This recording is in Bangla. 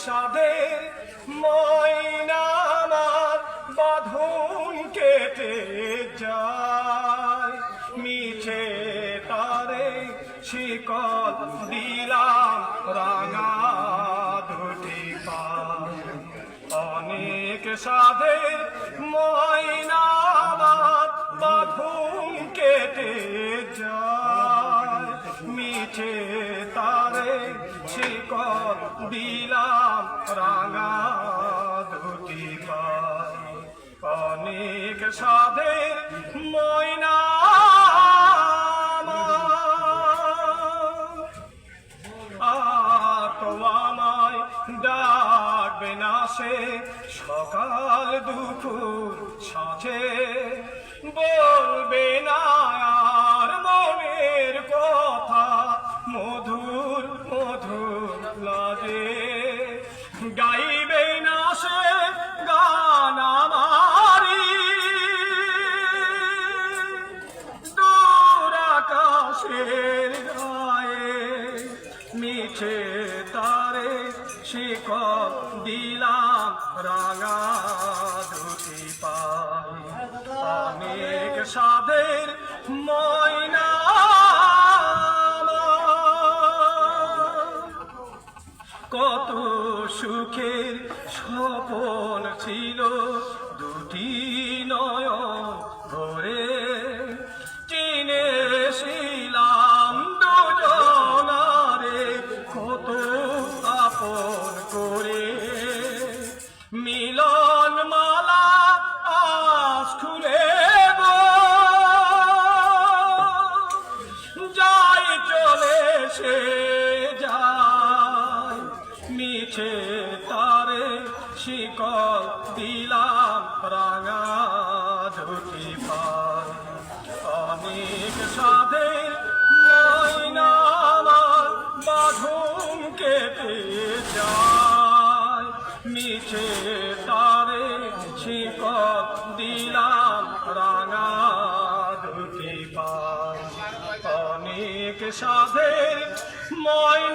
সবে ময়নামার বাঁধন কেটে যায়। মিছে তারে শিকল দিলাম, রাঙা ধুটি অনেক সাধে ময়নামার বাঁধন কেটে যায়। মিছে শিকল দিলাম রাঙা পায় অনেক সাধের ময়না সকাল দুপুর সাথে লাগে গাইবে না সে গান আমারি দূর আকাশের গায়ে মিছে তারে শিকল দিলাম রাঙা দুটি পাই অনেক সাধের ময়না সুখের স্বপন ছিল, দুটি নয়ন ভরে চিনেছিলাম দুজনারে। কত আপন করে মিলন মালা আজ খুলে যাই চলে সে যায় মিছে তারে শিকল দিলাম রাঙা ধুতি পায় অনেক সাধের ময়নামার বাঁধুম কেটে যায়। মিছে তারে শিকল দিলাম রাঙা ধুতি পায় অনেক সাধের ময়না